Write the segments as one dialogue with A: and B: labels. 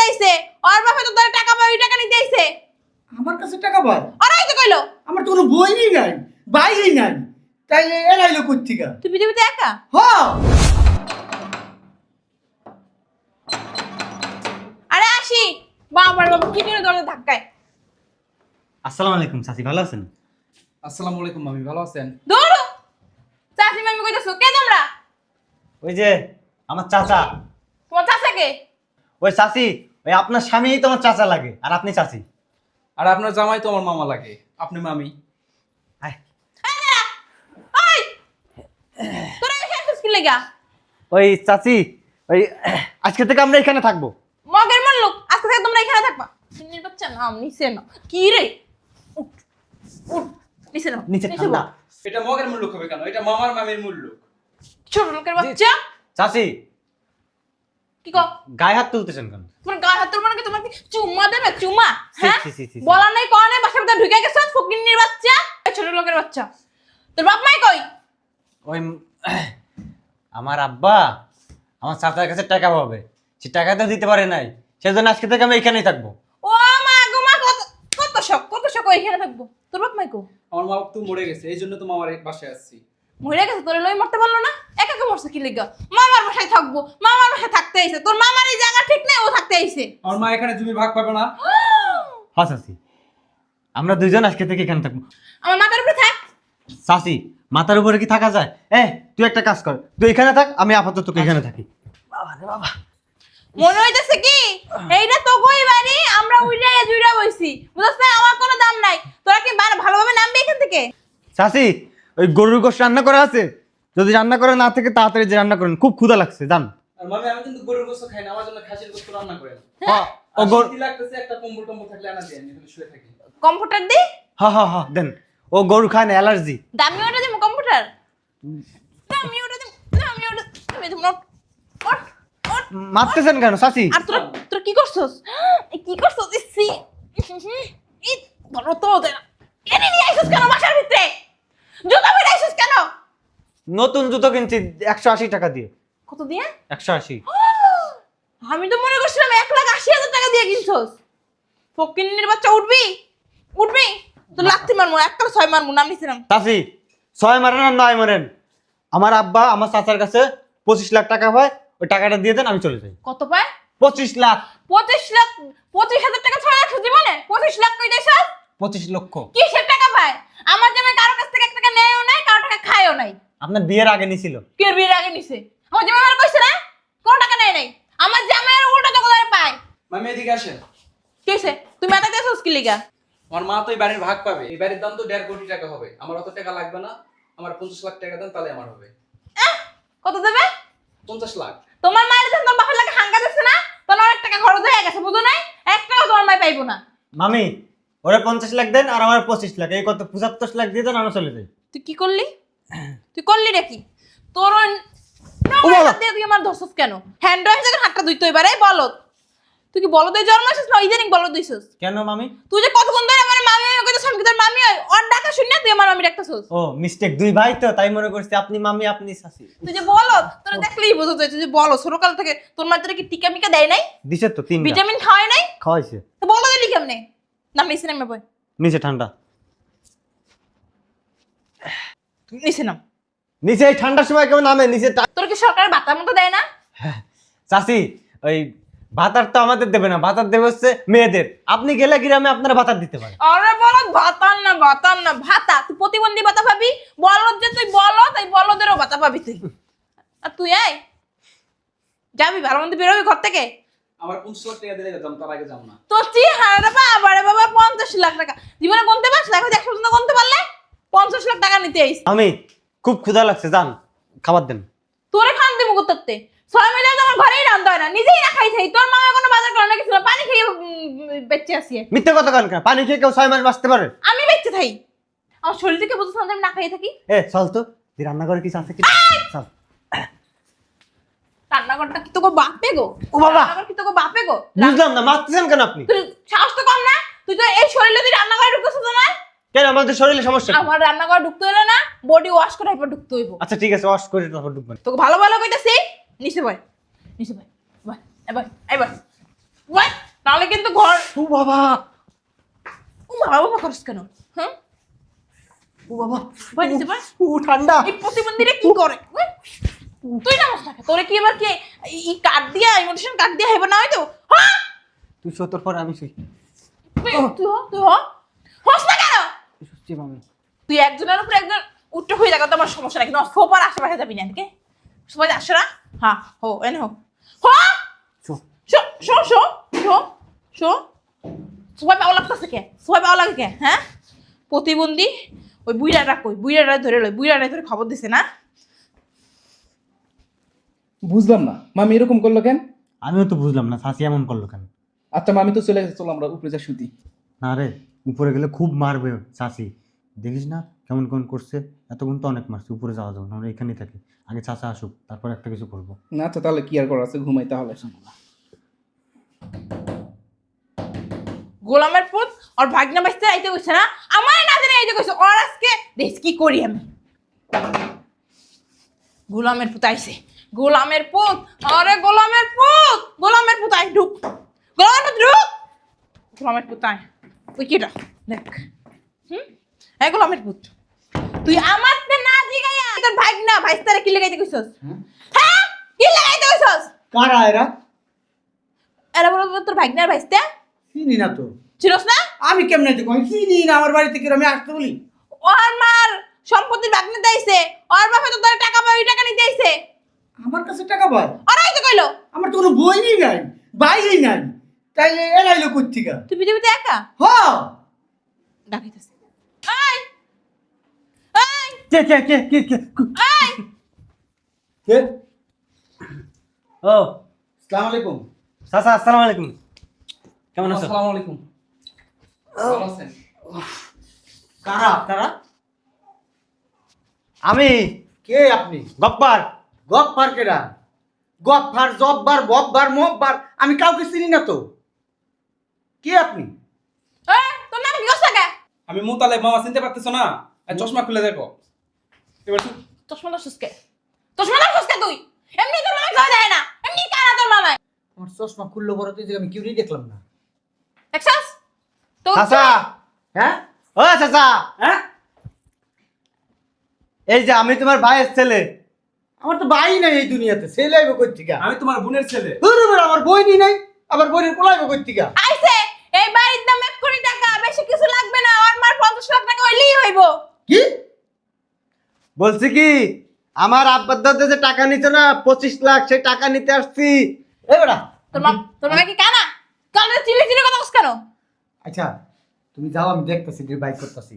A: নিতে আইছে ওর বাপে তো তোর টাকা পাই ওই টাকা নিতে আইছে।
B: আমার কাছে টাকা পায়?
A: ওরাই তো কইলো।
B: আমার তো কোনো বইই নাই বাইরই নাই। তাই এলাইলো কোথেকে
A: তুই পৃথিবীতে একা?
B: হ!
A: আরে আসি। বাবার বাবা কি করে দরজা ধাক্কায়?
C: আসসালামু আলাইকুম চাচি ভালো আছেন?
D: আসসালামু আলাইকুম মামি ভালো আছেন?
A: দৌড়ো। চাচি মামি কইতাছো কে তোমরা?
C: ওই যে আমার চাচা।
A: তোমার চাচাকে?
C: ওই চাচি ওই আপনার স্বামীই তোমার চাচা লাগে আর আপনি চাচি?
D: আর আপনার জামাই তো আমার মামা লাগে আপনি মামি।
A: ওই!
C: চাচি ওই আজকে থেকে আমরা এখানে থাকব।
A: মগের মন লোক আজকে থেকে তোমরা এখানে থাকবা। চিনির বাচ্চা নাম নিচে না কি রে? উঠ, উঠ, নিচে না
C: নিচে ঠান্ডা
A: বল।
D: এটা মগের মূল্য হবে কেন? এটা মামার মামির মূল্য
A: ছোট লোকের বাচ্চা?
C: চাচি।
A: কি কো
C: গায়ে হাত তুলতেছেন কেন?
A: তোমার গায়ে হাত তোর মানে কি? দেবে? চুম্মা? হ্যাঁ। বলা নাই নাই বাসার ভিতরে ঢুকে গেছ? ফকিন্নির বাচ্চা? এই ছোট লোকের বাচ্চা। তোর বাপ মাই কই?
C: ওই আমার আব্বা আমার চাচার কাছে টাকা পাবে। সে টাকা তো দিতে পারে নাই। সেজন্য আজকে থেকে আমি এখানেই থাকব।
A: ও মা গো মা কত কত শখ কত শখ এখানে থাকব। তোর বাপ মাই কো?
D: আমার মা বাপ তো মরে গেছে এই জন্য তো মামার বাসায় আসছি।
A: মরে গেছে তোর লই মরতে পারল না? একা একা মরছে কি লিগা? মামার বাসায় থাকব মামার বাসায় থাকতে আইছে তোর মামার এই জায়গা ঠিক নাই ও থাকতে আইছে।
D: আমার মা এখানে জমি ভাগ পাবে না।
C: হ্যাঁ চাচি আমরা দুইজন আজকে থেকে এখানে থাকব।
A: আমার মাথার উপরে থাক।
C: চাচি মাথার উপরে কি থাকা যায়? এ তুই একটা কাজ কর। তুই এখানে থাক আমি আপাতত তোকে এখানে থাকি। বাবা রে বাবা।
A: মনে হইতেছে কি? এইটা তো কই বাড়ি? আমরা উইরা জুইরা বইছি। বুঝছ না? আমার কোনো দাম নাই। তোরা কি ভালোভাবে নামবি এখান থেকে?
C: চাচি ওই গরুর গোশ রান্না করা আছে? যদি রান্না করা না থাকে তাড়াতাড়ি যে রান্না করেন খুব ক্ষুধা লাগছে জান।
D: আর মামি আমি কিন্তু গরুর গোস্ত খাই না আমার জন্য খাসির গোস্ত রান্না করেন।
C: হ্যাঁ, ও গরু
D: শীত লাগতেছে একটা কম্বল টম্বল থাকলে আনা দিয়ে এখানে শুয়ে থাকি।
A: কম্পিউটার দি?
C: হা হা হা দেন। ও গরু খায় না অ্যালার্জি।
A: দামি ওটা দিমু কম্পিউটার দামি ওটা দিমু দামি তুমি।
C: মারতেছেন কেন চাচি?
A: আর তোরা তোরা কি করছস? কি করছস? ইসি। ই বড় তো ওদের এনে নিয়ে আইছস কেন বাসার ভিতরে জুতা পরে আইছস কেন
C: নতুন জুতো কিনছি একশো আশি টাকা দিয়ে।
A: কত দিয়ে?
C: একশো আশি।
A: আমি তো মনে করছিলাম এক লাখ আশি হাজার টাকা দিয়ে কিনছস। ফকিন্নির বাচ্চা উঠবি? উঠবি? তো লাগতে মারমু একটা ছয় মারমু নাম নিছিলাম।
C: চাচি ছয় মারেন আর নয় মারেন। আমার আব্বা আমার চাচার কাছে পঁচিশ লাখ টাকা পায় ওই টাকাটা দিয়ে দেন আমি চলে যাই।
A: কত পায়?
C: পঁচিশ লাখ।
A: পঁচিশ লাখ পঁচিশ হাজার টাকা ছয় লাখ জীবনে? পঁচিশ লাখ কই দেয় সব
C: পঁচিশ লক্ষ।
A: কিসের টাকা পায়? আমার জামাই কারও কাছ থেকে এক টাকা নেয়ও নাই কারও টাকা খায়ও নাই।
C: আপনার বিয়ের আগে নিছিল।
A: কে বিয়ের আগে নিছে? আমার জামাই আমার কইছে না? কোন টাকা নেয় নাই। আমার জামাইয়ের উল্টা তো কোথায় পায়?
D: মামি এদিকে আসেন।
A: কিসে তুমি মাথা দিয়ে কি লিগা?
D: আমার মা তো এই বাড়ির ভাগ পাবে। এই বাড়ির দাম তো দেড় কোটি টাকা হবে। আমার অত টাকা লাগবে না। আমার পঞ্চাশ লাখ টাকা দেন তাহলে আমার হবে।
A: কত দেবে?
D: পঞ্চাশ লাখ।
A: তোমার মায়ের যখন তোমার বাপের লাগে হাঙ্গা দিচ্ছে না? তাহলে অনেক টাকা খরচ হয়ে গেছে বুঝো নাই? এক টাকাও তোমার মায় পাইবো না।
C: মামি ওরা পঞ্চাশ লাখ দেন আর আমার পঁচিশ লাখ। এই কত পঁচাত্তর লাখ দিয়ে দেন আমরা চলে যাই
A: তুই কি করলি? তুই করলি নাকি তোর তুই আমার ধরছস কেন? হ্যান্ড ওয়াশ যখন হাতটা ধুইতে এবারে বলত তুই কি বলদে জন্ম আসিস না ইদানিং বলদ দিছিস
C: কেন মামি?
A: তুই যে কতক্ষণ ধরে আমার মামি তোর মামি হয়? ওর ডাকা শুন তুই আমার মামি ডাকতাছস?
C: ও মিস্টেক দুই ভাই তো তাই মনে করছি আপনি মামি আপনি
A: তুই যে বলত তোর দেখলেই বোঝা যায় যে বলো ছোটকাল থেকে তোর মা তোর কি টিকা মিকা দেয় নাই?
C: দিছে তো তিন
A: ভিটামিন খাওয়াই নাই?
C: খাওয়াইছে।
A: তো বলো দিলি কেমনে? নাম বই
C: নিচে ঠান্ডা।
A: নিছে নাম।
C: নিচে এই ঠান্ডার সময় কেমন নামে? নিচে
A: তোর কি সরকারের বাতার মতো দেয় না?
C: চাচি ওই ভাতার তো আমাদের দেবে না। ভাতার দেবে হচ্ছে মেয়েদের। আপনি গেলে গ্রামে আপনারা ভাতার দিতে পারেন।
A: আরে ভাতার না ভাতার না ভাতা। তুই প্রতিবন্ধী ভাতা পাবি? বলত যে তুই বলো তাই বলদেরও ভাতা পাবি তুই। আর তুই আয়। যাবি ভালো মন্দ বেরোবি ঘর থেকে?
D: আমার পঞ্চাশ লাখ টাকা দিলে যেতাম? তার আগে যাম না।
A: তোর চেহারা বাবা রে বাবা পঞ্চাশ লাখ টাকা। জীবনে গুনতে পারছ দেখো একশো পর্যন্ত গুনতে পারলে? পঞ্চাশ লাখ টাকা নিতে আইস।
C: আমি খুব ক্ষুধা লাগছে যান খাবার দেন।
A: তোরে খান দিব করতে ছয় মিলে আমার ঘরেই রান্ধতে হয় না নিজেই না খাই থাই। তোর মা কোনো বাজার করে না কিছু না পানি খেয়ে বেঁচে আসি
C: মিথ্যে কথা কেন পানি খেয়ে কেউ ছয় মাস বাঁচতে পারে?
A: আমি বেঁচে থাই। আমার শরীর থেকে বুঝতে আমি না খাইয়ে থাকি?
C: এ চল তো। তুই রান্না করে কিছু আছে কি? চল।
A: রান্নাঘরটা কি তোকে বাপে গো?
C: ও বাবা!
A: রান্নাঘর কি তোকে বাপে গো?
C: বুঝলাম না মারতেছেন কেন আপনি?
A: তুই সাহস তো কম না? তুই তো এই শরীরে তুই রান্নাঘরে ঢুকতেছিস না?
C: কেন আমাদের শরীরে সমস্যা?
A: আমার রান্নাঘরে ঢুকতে হলে না বডি ওয়াশ করে এরপর ঢুকতে হইব।
C: আচ্ছা ঠিক আছে ওয়াশ করে তারপর ঢুকবেন।
A: তোকে ভালো ভালো কইতাছি? নিচে বয় নিচে বয় বয় এবার এবার কিন্তু ঘর
C: ও বাবা!
A: ও বাবা বাবা করিস কেন? হ্যাঁ?
C: ও বাবা!
A: ভাই
C: ও ঠান্ডা!
A: এই প্রতিবন্ধীরা কি করে? তুই না থাকে তোরে কি এবার কি এই কার্ড দিয়া ইমিটেশন কার্ড দিয়া হেবা না হয়তো? হ্যাঁ?
C: তুই সত্তর পর আমি শুই।
A: তুই তুই হ তুই হ। হস না কেন? তুই একজনের উপরে একজন উঠতে হয়ে যাবে তোমার সমস্যা নাই। কিন্তু সোফার আশেপাশে যাবি না এদিকে। আসো না? হ্যাঁ হো এনে হো। হো! শো। শো শো শো শো সবাই পাওয়া লাগতেছে কে? পাওয়া লাগে কে? হ্যাঁ? প্রতিবন্ধী? ওই বুইরাটা কই? বুইরাটা ধরে লই বুইরাটা ধরে খবর দিছে না?
E: বুঝলাম না। মামি এরকম করল কেন?
C: আমিও তো বুঝলাম না শাসি এমন করল কেন?
E: আচ্ছা মামি তো চলে গেছে চলো আমরা উপরে যা শুতি।
C: না রে। উপরে গেলে খুব মারবে শাসি দেখিস না কেমন কেমন করছে? এতক্ষণ তো অনেক মারছে উপরে যাওয়া যাবে না আমরা এখানেই থাকি। আগে চাচা আসুক তারপর একটা কিছু করব।
E: না আচ্ছা তাহলে কি আর করার আছে ঘুমাই তাহলে
A: গোলামের পুত ওর ভাগনা বাইতে আইতে কইছে না? আমার না জানি আইতে কইছে ওর আজকে দেখ কি করি আমি। গোলামের পুত আইছে গোলামের পুত আরে গোলামের পুত গোলামের পুত আই ঢুক। গোলামের পুত ঢুক। গোলামের পুত আয়। তুই কিটা দেখ। হুম? হ্যাঁ গোলামের পুত তুই আমার না জিগাইয়া তোর ভাগনা ভাইস্তারে কি লাগাইতে কইছস? হ্যাঁ? কি লাগাইতে কইছস?
B: কারা এরা?
A: এরা বলো তোর ভাগনার ভাইস্তা
B: চিনি না তো।
A: ছিলস না?
B: আমি কেমনে দেখো চিনি না আমার বাড়িতে কি আমি আসতে বলি।
A: ওর মার সম্পত্তির ভাগ নিতে আইছে। ওর বাপে তো তোর টাকা পাই টাকা নিতে আইছে।
B: আমার কাছে টাকা পায়?
A: ওরাই তো কইলো।
B: আমার তো কোনো বইই নাই বাইই নাই। তাইলে এরাইলো কোথেকে
A: তুই পৃথিবীতে একা?
B: হ।
A: ডাকাইতেছে এই এই
C: কে কে কে কে কে
A: এই
B: কে?
C: ও
B: আসসালামু আলাইকুম।
C: চাচা আসসালামু আলাইকুম। কেমন আছো?
D: আসসালামু আলাইকুম। ভালো আছেন?
B: কারা আপনারা?
C: আমি।
B: কে আপনি?
C: গপ্পার
B: গফফার কেডা? গফফার জব্বার বব্বার মব্বার আমি কাউকে চিনি না তো। কে আপনি?
A: এই তোর নাম কি কসা
E: আমি মোতালে মামা চিনতে পারতেছো না? আর চশমা খুলে দেখো। এবার শুন।
A: চশমা সুস্কে চশমা নাম সুস্কে তুই? এমনি তোর মামা জয় দেয় না। এমনি কারা তোর মামা
B: আমার চশমা খুললো বড় তুই আমি কিউরি দেখলাম না।
A: দেখছস? তো
C: চাচা!
B: হ্যাঁ?
C: ও চাচা!
B: হ্যাঁ?
C: এই যে আমি তোমার ভাইয়ের ছেলে।
B: আমার তো ভাই নাই এই দুনিয়াতে। ছেলে আইব কই থেকে?
E: আমি তোমার বোনের ছেলে।
B: আমার বইনি নাই। আবার বইনের কোলাইবো কই থেকে?
A: আইছে এই বাড়ির দাম এক কোটি টাকা বেশি কিছু লাগবে না আর মার পঞ্চাশ লাখ টাকা হইলেই হইব।
B: কি?
C: বলছি কি আমার আব্বার দাদা যে টাকা নিত না পঁচিশ লাখ সেই টাকা নিতে আসছি।
B: এই বেটা
A: তোমার মা কি কানা? কানে চিলে চিলে কথা বলছ কেন?
B: আচ্ছা তুমি যাও আমি দেখতেছি বাইক করতেছি।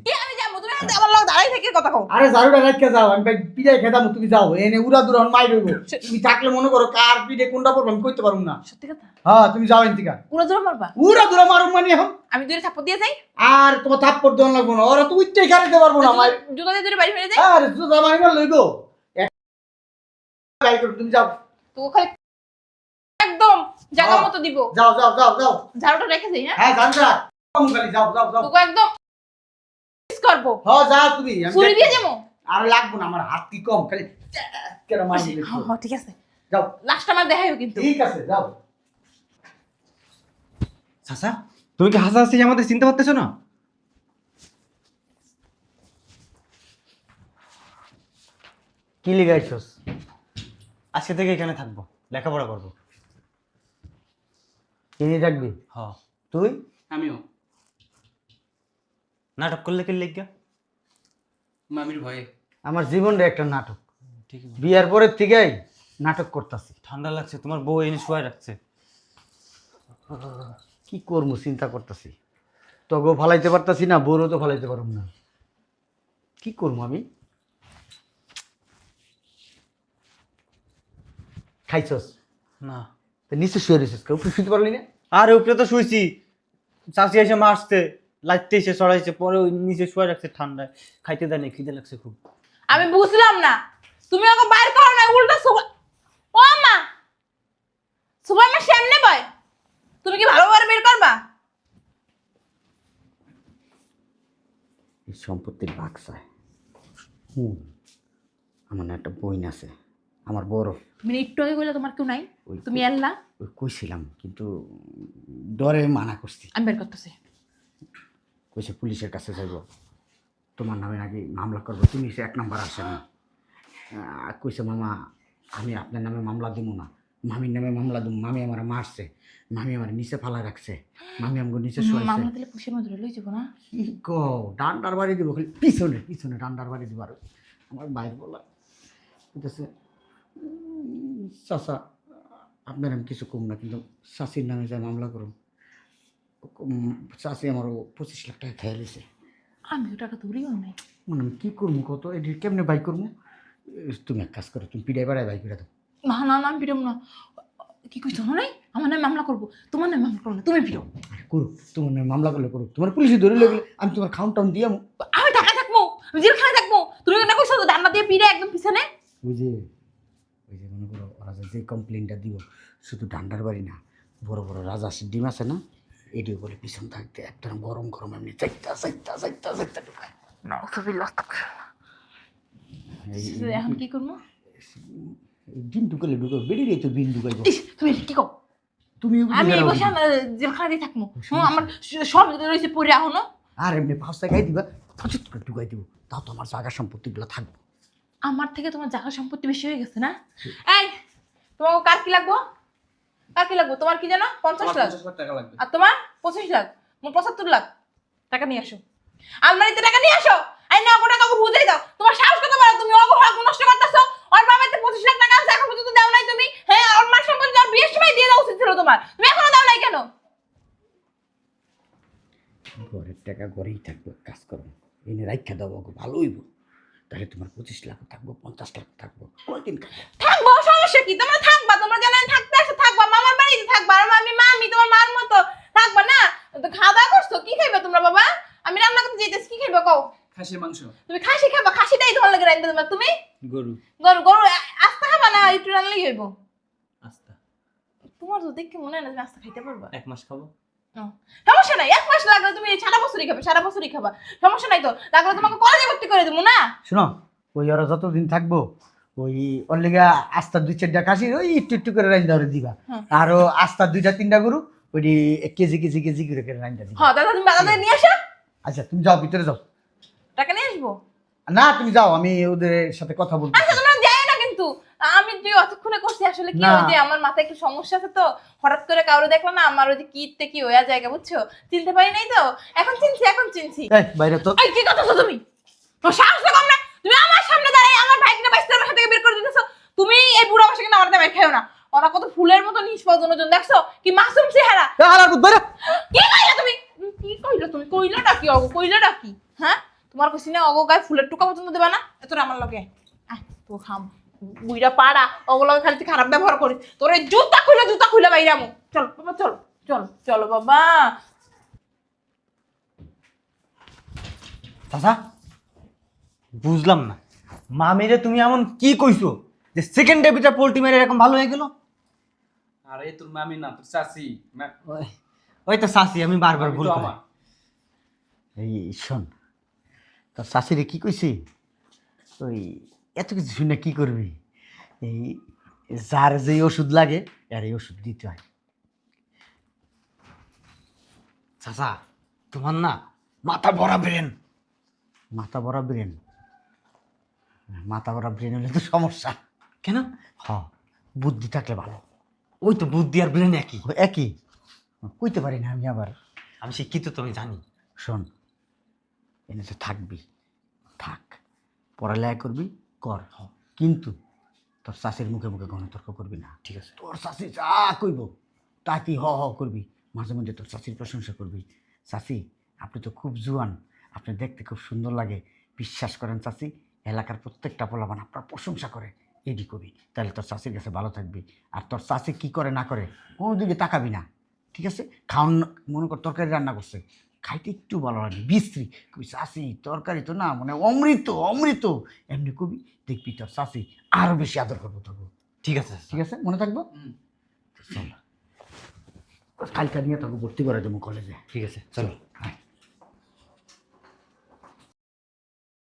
A: আমার লোক দাঁড়াই থেকে কথা কও।
B: আরে ঝাড়ুটা রাখতে যাও আমি ভাই পিড়াই খেতাম তুমি যাও। এনে উড়া দূর মাই রইব তুমি থাকলে মনে করো কার পিঠে কোনটা পড়ব আমি কইতে পারব না।
A: সত্যি কথা?
B: হ্যাঁ তুমি যাও এন থেকে
A: উড়ো জোর মারবা?
B: উড়া দূর মারুম মানে এখন?
A: আমি দূরে থাপ্পড় দিয়ে যাই।
B: আর তোমার থাপ্পড় দেওয়া লাগবো না। ওরা তো উইটটাই খাইতে পারব না আমার
A: জুতা দিয়ে দূরে বাড়ি ফিরে যাই
B: আরে জুতা মারি না লইব। তুমি যাও।
A: তো খালি একদম জায়গা। মতো দিব।
B: যাও যাও যাও যাও।
A: ঝাড়ুটা রেখে যাই হ্যাঁ?
B: হ্যাঁ জান খালি যাও যাও যাও।
A: একদম করব
B: হ্যাঁ যাও তুমি।
A: ছুরি দিয়ে। যাব
B: আর লাগবো না আমার হাত কি কম খালি কেন মারি
A: হ্যাঁ হ্যাঁ, ঠিক আছে।
B: যাও।
A: লাস্ট আমার দেখাইও কিন্তু।
B: ঠিক আছে যাও।
C: চাচা তুমি কি হাসাহাসি আমাদের চিনতে পারতেছো না? কি লিগাইছস আজকে থেকে এখানে থাকব লেখাপড়া করব।
B: কিনে থাকবি?
C: হ
B: তুই?
D: আমিও।
C: নাটক করলে কি লিখা
D: মামির ভয়ে।
B: আমার জীবনটা একটা নাটক।
C: ঠিক
B: বিয়ার পরের থেকেই নাটক করতেছি।
C: ঠান্ডা লাগছে তোমার বউ এনে শুয়ে রাখছে।
B: কি করব চিন্তা করতেছি। তগো ফালাইতে পারতাছি না বউরও তো ফালাইতে পারব না। কি করব আমি? খাইছস?
C: না।
B: তো নিচে শুয়ে রয়েছিস কেউ? শুতে পারলি না?
C: আর উপরে তো শুয়েছি চাষি এসে মারছে। লাইতে এসে চড়াইছে পরে ওই নিচে শুয়ে রাখছে ঠান্ডায়। খাইতে দেয়নি খিদে লাগছে খুব।
A: আমি বুঝলাম না। তুমি ওকে বাইর করো না উল্টো সুবা ও মা! সুবা আমার সামনে বয়। তুমি কি ভালোভাবে বের করবা?
B: এই সম্পত্তির ভাগ চায় হুম আমার না একটা বইন আছে আমার বড়।
A: তুমি একটু আগে কইলে তোমার কেউ নাই?
B: ওই
A: তুমি এল্লা?
B: ওই কইছিলাম কিন্তু ডরে মানা করছি।
A: আমি বের করতেছি।
B: কইছে পুলিশের কাছে যাইব। তোমার নামে নাকি মামলা করব। তুমি সে এক নম্বর আসে না। আহ, কইছে মামা আমি আপনার নামে মামলা দিব না। মামির নামে মামলা দিব মামি আমার মারছে। মামি আমার নিচে ফালা রাখছে। মামি আমাকে নিচে শোয়াইছে।
A: মামলা দিলে পুষের মধ্যে লই যাব না?
B: কি কো ডান্ডার বাড়ি দিব খালি পিছনে পিছনে ডান্ডার বাড়ি দিব আর। আমার বাইর বলা। বুঝতেছে চাচা আপনার আমি কিছু কম না কিন্তু চাষির নামে যা মামলা করুন। চাষি আমার পঁচিশ লাখ টাকা খেয়ে লিছে।
A: আমি তো টাকা ধরিও নাই।
B: মানে আমি কী করব কত এটি কেমনে বাই করব তুমি এক কাজ করো তুমি পিড়াই বাড়াই বাই করে দাও
A: না না না আমি পিরম না। কি কইছো না নাই? আমার নামে মামলা করব তোমার নামে মামলা করব না তুমি
B: আরে করুক তোমার নামে মামলা করলে করুক তোমার পুলিশে ধরে লাগলে আমি তোমার খাউন টাউন দিয়ে আমু।
A: ঢাকা থাকব আমি জেলখানে থাকব তুমি না কইছো ডান্ডা দিয়ে পিড়ে একদম পিছনে
B: ওই যে ওই যে মনে করো ওরা যে কমপ্লেনটা দিব শুধু ডান্ডার বাড়ি না বড় বড় রাজা ডিম আছে না? এটিও বলে পিছন থাকতে একটা গরম গরম এমনি চাইতা চাইতা চাইতা চাইতা ঢুকায়। এই-
A: এখন কি করব?
B: এই ডিম ঢুকালে ঢুকাবে বেরিয়ে তো ডিম ঢুকাইব।
A: ইস, তুমি কি কও?
B: তুমি
A: আমি এই বসে আমার জেলখানা দিয়ে থাকব হুম, আমার সব রয়েছে পড়ে এখনও।
B: আর এমনি পাঁচ টাকাই দিবা ফচুত করে ঢুকাই দিব। তাও তো আমার জায়গা সম্পত্তিগুলো থাকবে।
A: আমার থেকে তোমার জায়গা সম্পত্তি বেশি হয়ে গেছে না? এই তোমার কার কি লাগবো? কার কি লাগবো? তোমার কি জানো? পঞ্চাশ লাখ।
E: টাকা লাগবে।
A: আর তোমার? পঁচিশ লাখ। মোট পঁচাত্তর লাখ। টাকা নিয়ে আসো। আলমারিতে টাকা নিয়ে আসো। আই না ওটা কাউকে বুঝাই দাও। তোমার সাহস কত বড়? তুমি অগো হক নষ্ট করতেছো। ওর বাবাতে পঁচিশ লাখ টাকা আছে এখন পর্যন্ত দাও নাই তুমি। হ্যাঁ ওর মার সম্পত্তি আর বিয়ের সময় দিয়ে দেওয়া উচিত ছিল তোমার। তুমি এখনও দাও নাই কেন?
B: ঘরের টাকা ঘরেই থাকবে কাজ করো। এনে রাখা দাও ভালো হইব। তাহলে তোমার পঁচিশ লাখ থাকব পঞ্চাশ লাখ থাকব। কয়দিন
A: থাকব সমস্যা কি? তোমরা থাকবা তোমরা জানেন থাকতে আসো থাকবা মামার বাড়িতে থাকবা আর আমি মামি তোমার মার মতো থাকবা না? তো খাওয়া দাওয়া করছ? কি খাইবে তোমরা বাবা? আমি রান্না করতে যেতেছি কি খাইবে কও?
E: খাসির মাংস।
A: তুমি খাসি খাবা খাসিটাই ধর লাগে রাখবে তোমার তুমি?
C: গরু।
A: গরু গরু আস্তা খাবা না একটু রান্নাই হইব?
C: আস্তা।
A: তোমার তো দেখে মনে হয় না তুমি আস্তা খাইতে পারবা।
C: এক মাস খাব।
A: সমস্যা নাই এক মাস লাগলে তুমি সারা বছরই খাবে সারা বছরই খাবা। সমস্যা নাই তো লাগলে তোমাকে কলেজে ভর্তি করে দেবো না?
B: শোনো ওই ওরা যতদিন থাকব ওই ওর লেগে আস্তা দুই চারটা কাশি ওই একটু একটু করে রাইন্দা ওরে দিবা।
A: হ্যাঁ।
B: আরও আস্তা দুইটা তিনটা গরু ওই কেজি কেজি কেজি করে করে রাইন্দা দিবা।
A: হ্যাঁ দাদা তুমি বাজারে নিয়ে আসো।
B: আচ্ছা তুমি যাও ভিতরে যাও।
A: টাকা নিয়ে আসব?
B: না তুমি যাও আমি ওদের সাথে কথা বলব।
A: আচ্ছা তোমরা যাই না কিন্তু। আমি যে অতক্ষণে করছি আসলে কি। ওই যে আমার মাথায় একটু সমস্যা আছে তো হঠাৎ করে কাউরে দেখলাম না আমার ওই যে কিতে কি হয়ে জায়গা বুঝছ? চিনতে পারি নাই তো? এখন চিনছি এখন চিনছি।
B: এই বাইরে তো।
A: এই কি কথা তুমি? তোমার সাহস তো কম না। তুমি আমার সামনে দাঁড়াই আমার ভাইকে বাইস্তার বাসা থেকে বের করে দিতেছো। তুমি এই বুড়া বাসা কিন্তু আমার খেও না। ওরা কত ফুলের মতো নিষ্পাদন দেখছ? কি মাসুম চেহারা।
B: হালার
A: কি কইলা তুমি? কি কইলা তুমি? কইলাটা কি অগো? কইলাটা কি? হ্যাঁ? তোমার কইছি না অগো গায়ে ফুলের টুকা পর্যন্ত দেবা না? এত আমার লগে। আয় তো খাম। বুইরা পাড়া। ওগুলো খালি তুই খারাপ ব্যবহার করিস। তোর এই জুতা খুলে জুতা খুলে বাইরামু চল বাবা চল চল চলো বাবা।
C: চাচা? বুঝলাম না। মামিরে তুমি এমন কি কইছো যে সেকেন্ড ডেবিটা পোল্ট্রি মেরে এরকম ভালো হয়ে গেল?
E: আরে তোর মামি না তোর চাচি। মা-
C: ওই ওই তো শাসি আমি বারবার ভুল
E: আমার।
B: এই শোন তোর শাশুড়ি কি কইছি? ওই এত কিছু শুনে কি করবি? এই যার যে ওষুধ লাগে আর এই ওষুধ দিতে হয়।
C: চাচা তোমার না মাথা ভরা ব্রেন।
B: মাথা ভরা ব্রেন। মাথা ভরা ব্রেন হলে তো সমস্যা।
C: কেন?
B: হ। বুদ্ধি থাকলে ভালো।
C: ওই তো বুদ্ধি আর ব্রেন একই।
B: একই। কইতে পারি না আমি আবার।
C: আমি শিক্ষিত তো আমি জানি।
B: শোন এনে তো থাকবি। থাক। পড়ালেখা করবি কর। কিন্তু তোর শাশির মুখে মুখে গণতর্ক করবি না। ঠিক আছে। তোর শাশি যা কইব তা তুই হ হ করবি। মাঝে মধ্যে তোর শাশির প্রশংসা করবি। শাশি আপনি তো খুব জুয়ান। আপনি দেখতে খুব সুন্দর লাগে। বিশ্বাস করেন চাষি এলাকার প্রত্যেকটা পোলাবান আপনার প্রশংসা করে এডি কবি তাহলে তোর চাষির কাছে ভালো থাকবি। আর তোর চাষি কি করে না করে কোনো দিকে তাকাবি না ঠিক আছে? খাওয়ান মনে কর তরকারি রান্না করছে খাইতে একটু ভালো লাগে বিশ্রী। কবি চাষি তরকারি তো না মানে অমৃত অমৃত। এমনি কবি দেখবি তোর চাষি আরও বেশি আদর করব তবু
C: ঠিক আছে
B: ঠিক আছে? মনে থাকব?
E: হুম।
B: চল। কালকা নিয়ে তোকে ভর্তি করে দেবো কলেজে
C: ঠিক আছে চলো।